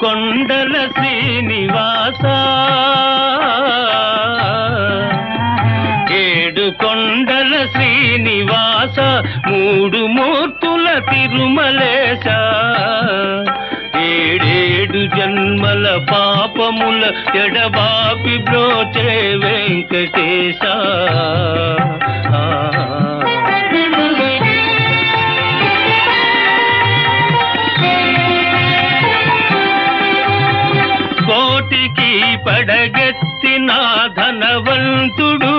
కొండల శ్రీనివాస. ఏడు కొండల శ్రీనివాస మూడు మూర్తుల తిరుమలేశ. జన్మల పాపముల ఎడబాపి బ్రోచే వెంకటేశ. కోటికి పడగెత్తిన ధనవంతుడు.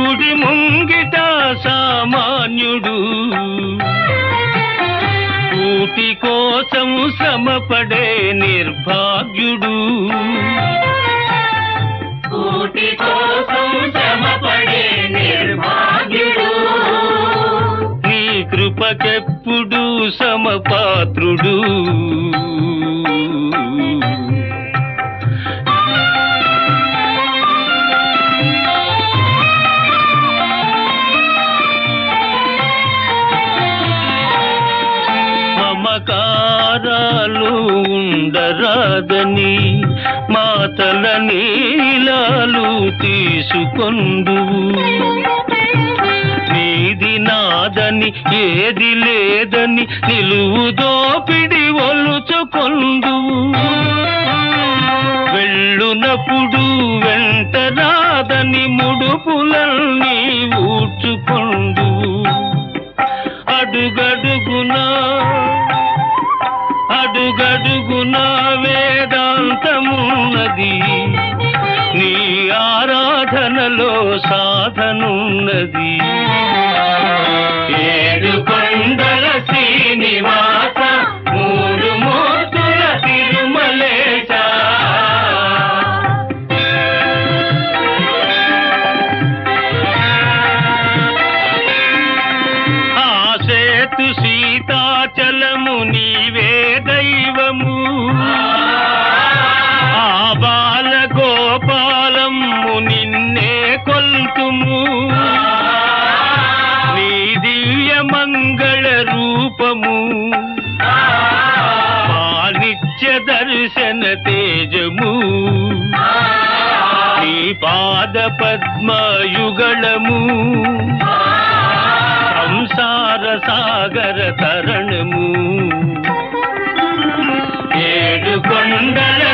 గుడి ముంగిట సామాన్యుడు. కూటి కోసం శ్రమపడే నిర్భాగ్యుడు. కోటి కోసం శ్రమపడే నిర్భాగ్యుడు. నీ కృపకెప్పుడు సమపాత్రుడు. మమకారాలు ఉండరాదని మాతల నీలాలు తీసుకొందువు. నీది నాదని ఏది లేదని నిలువు దోపిడి ఒలుచుకొందువు. వెళ్ళునప్పుడు వెంట రాదని ముడుపులను అడుగడుగునా వేదాంతమున్నది. నీ ఆరాధనలో సాధనున్నది. ఏడు పండల శ్రీనివాస మూడు మూర్తుల తిరుమలేశ. ఆ సేతు సీతాచల వాణిజ్య దర్శన తేజము. నీ పాద పద్మయుగళము. సంసార సాగర తరణము. ఏడు కొండల